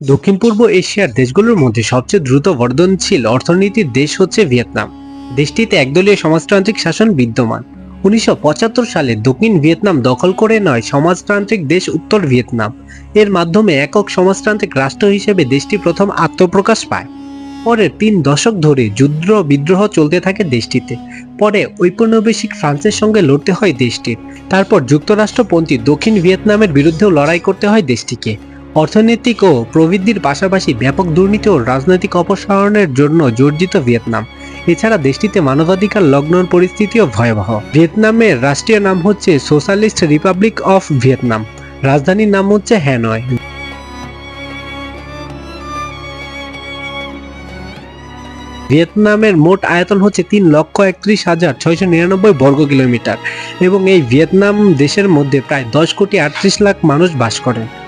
দক্ষিণ পূর্ব এশিয়ার দেশগুলোর মধ্যে সবচেয়ে দ্রুত বর্ধনশীল অর্থনীতির দেশ হচ্ছে ভিয়েতনাম। দেশটিতে একদলীয় সমাজতান্ত্রিক শাসন বিদ্যমান। উনিশশো পঁচাত্তর সালে দক্ষিণ ভিয়েতনাম দখল করে নয় সমাজতান্ত্রিক দেশ উত্তর ভিয়েতনাম। এর মাধ্যমে একক সমাজতান্ত্রিক রাষ্ট্র হিসেবে দেশটি প্রথম আত্মপ্রকাশ পায়। পরের তিন দশক ধরে যুদ্ধ বিদ্রোহ চলতে থাকে দেশটিতে। পরে ঔপনিবেশিক ফ্রান্সের সঙ্গে লড়তে হয় দেশটির তারপর যুক্তরাষ্ট্রপন্থী দক্ষিণ ভিয়েতনামের বিরুদ্ধেও লড়াই করতে হয় দেশটিকে। অর্থনৈতিক ও প্রবৃদ্ধির পাশাপাশি ব্যাপক দুর্নীতি ও রাজনৈতিক অপসারণের জন্য জর্জিত ভিয়েতনাম। এছাড়া দেশটিতে মানবাধিকার লগ্ন পরিস্থিতিও ভয়াবহ। ভিয়েতনামের রাষ্ট্রীয় নাম হচ্ছে সোশ্যালিস্ট রিপাবলিক অফ ভিয়েতনাম। রাজধানীর নাম হচ্ছে হ্যানয়। ভিয়েতনামের মোট আয়তন হচ্ছে তিন লক্ষ একত্রিশ হাজার ছয়শো নিরানব্বই বর্গ কিলোমিটার এবং এই ভিয়েতনাম দেশের মধ্যে প্রায় দশ কোটি আটত্রিশ লাখ মানুষ বাস করেন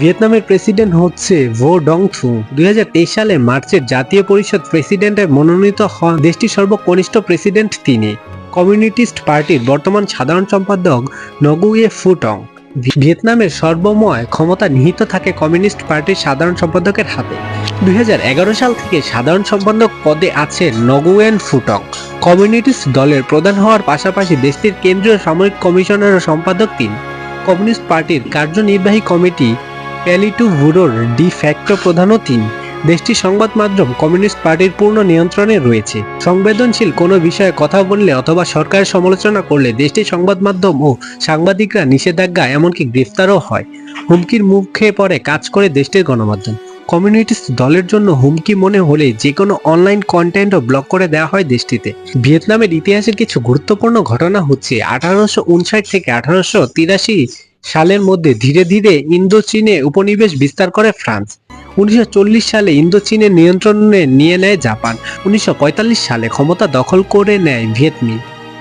ভিয়েতনামের প্রেসিডেন্ট হচ্ছে ভো ডং থু। দুই হাজার তেইশ সালে মার্চের জাতীয় পরিষদ প্রেসিডেন্টের মনোনীত হন দেশটির সর্বকনিষ্ঠ প্রেসিডেন্ট তিনি। কমিউনিস্ট পার্টির বর্তমান সাধারণ সম্পাদক নগুয়ে ফুটং। ভিয়েতনামের সর্বময় ক্ষমতা নিহিত থাকে কমিউনিস্ট পার্টির সাধারণ সম্পাদকের হাতে। দুই হাজার এগারো সাল থেকে সাধারণ সম্পাদক পদে আছে নগুয়েন ফুটং। কমিউনিস্ট দলের প্রধান হওয়ার পাশাপাশি দেশটির কেন্দ্রীয় সামরিক কমিশনের সম্পাদক তিনি। কমিউনিস্ট পার্টির কার্যনির্বাহী কমিটি প্যালিটু ভুরোর ডি ফ্যাক্টো প্রধানও তিনি। দেশটির সংবাদ মাধ্যম কমিউনিস্ট পার্টির পূর্ণ নিয়ন্ত্রণে রয়েছে। সংবেদনশীল কোনো বিষয়ে কথা বললে অথবা সরকারের সমালোচনা করলে দেশটির সংবাদ মাধ্যম ও সাংবাদিকরা নিষেধাজ্ঞা এমনকি গ্রেফতারও হয়। হুমকির মুখে পড়ে কাজ করে দেশটির গণমাধ্যম। কমিউনিস্ট দলের জন্য হুমকি মনে হলে যে কোনো অনলাইন কন্টেন্টও ব্লক করে দেওয়া হয় দেশটিতে। ভিয়েতনামের ইতিহাসের কিছু গুরুত্বপূর্ণ ঘটনা হচ্ছে আঠারোশো উনষাট থেকে আঠারোশো তিরাশি সালের মধ্যে ধীরে ধীরে ইন্দোচীনে উপনিবেশ বিস্তার করে ফ্রান্স। উনিশশো চল্লিশ সালে ইন্দোচীনের নিয়ন্ত্রণে নিয়ে নেয় জাপান। উনিশশো পঁয়তাল্লিশ সালে ক্ষমতা দখল করে নেয় ভিয়েতমিন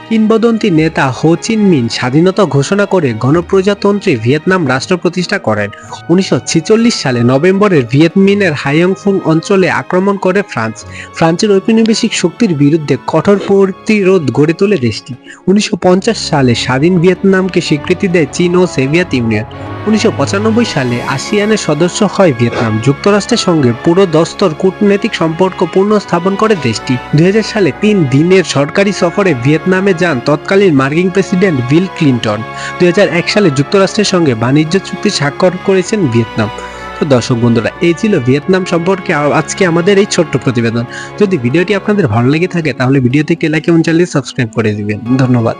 কিংবদন্তি নেতা হো চিন মিন স্বাধীনতা ঘোষণা করে গণপ্রজাতন্ত্রী ভিয়েতনাম রাষ্ট্র প্রতিষ্ঠা করেন। উনিশশো ছেচল্লিশ সালে নভেম্বরে ভিয়েতমিনের হাইয়ংফুং অঞ্চলে আক্রমণ করে ফ্রান্স। ফ্রান্সের ঔপনিবেশিক শক্তির বিরুদ্ধে কঠোর প্রতিরোধ গড়ে তোলে দেশটি। উনিশশো পঞ্চাশ সালে স্বাধীন ভিয়েতনামকে স্বীকৃতি দেয় চীন ও সোভিয়েত ইউনিয়ন। উনিশশো পঁচানব্বই সালে আসিয়ানের সদস্য হয় ভিয়েতনাম। যুক্তরাষ্ট্রের সঙ্গে পুরো দস্তর কূটনৈতিক সম্পর্ক পুনঃ স্থাপন করে দেশটি। দুই হাজার সালে তিন দিনের সরকারি সফরে ভিয়েতনামে যান তৎকালীন মার্কিন প্রেসিডেন্ট বিল ক্লিন্টন। দুই হাজার এক সালে যুক্তরাষ্ট্রের সঙ্গে বাণিজ্য চুক্তি স্বাক্ষর করেছেন ভিয়েতনাম। তো দর্শক বন্ধুরা, এই ছিল ভিয়েতনাম সম্পর্কে আজকে আমাদের এই ছোট্ট প্রতিবেদন। যদি ভিডিওটি আপনাদের ভালো লেগে থাকে, তাহলে ভিডিওতে লাইক এবং চ্যানেল সাবস্ক্রাইব করে দিবেন। ধন্যবাদ।